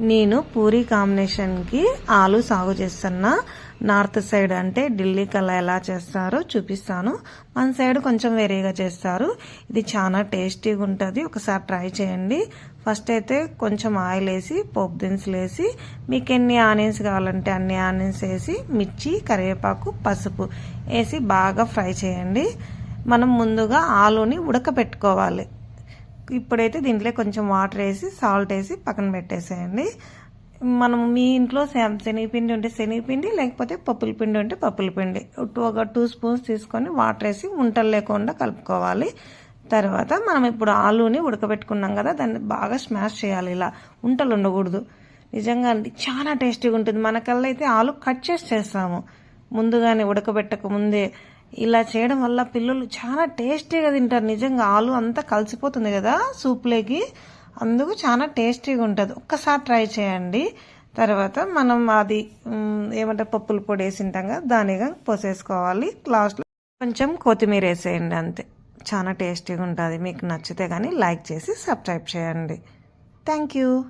నేను పూరి కాంబినేషన్కి ఆలు సాగు చేస్తున్నా. నార్త్ సైడ్ అంటే ఢిల్లీకి కల్లా ఎలా చేస్తారో చూపిస్తాను. మన సైడ్ కొంచెం వేరేగా చేస్తారు. ఇది చాలా టేస్టీగా ఉంటుంది. ఒకసారి ట్రై చేయండి. ఫస్ట్ అయితే కొంచెం ఆయిల్ వేసి పోపు దినుసులు వేసి మీకు ఎన్ని ఆనియన్స్ కావాలంటే అన్ని ఆనియన్స్ వేసి మిర్చి కరివేపాకు పసుపు వేసి బాగా ఫ్రై చేయండి. మనం ముందుగా ఆలుని ఉడకపెట్టుకోవాలి. ఇప్పుడైతే దీంట్లో కొంచెం వాటర్ వేసి సాల్ట్ వేసి పక్కన పెట్టేసేయండి. మనం మీ ఇంట్లో శనగపిండి ఉంటే శనగపిండి లేకపోతే పప్పుల పిండి ఉంటే పప్పుల పిండి. ఒక టూ స్పూన్స్ తీసుకొని వాటర్ వేసి ఉంటలు లేకుండా కలుపుకోవాలి. తర్వాత మనం ఇప్పుడు ఆలూని ఉడకబెట్టుకున్నాం కదా దాన్ని బాగా స్మాష్ చేయాలి ఇలా. ఉంటలు ఉండకూడదు. నిజంగా అండి చాలా టేస్టీగా ఉంటుంది. మనకల్లా అయితే ఆలు కట్ చేసి చేస్తాము. ముందుగానే ఉడకబెట్టక ముందే ఇలా చేయడం వల్ల పిల్లలు చాలా టేస్టీగా తింటారు. నిజంగా ఆలు అంతా కలిసిపోతుంది కదా సూప్లోకి అందుకు చాలా టేస్టీగా ఉంటుంది. ఒక్కసారి ట్రై చేయండి. తర్వాత మనం అది ఏమంటే పప్పుల పొడి వేసి ఉంటాం కదా దానిగా పోసేసుకోవాలి. లాస్ట్లో కొంచెం కొత్తిమీర వేసేయండి అంతే. చాలా టేస్టీగా ఉంటుంది. మీకు నచ్చితే కానీ లైక్ చేసి సబ్స్క్రైబ్ చేయండి. Thank you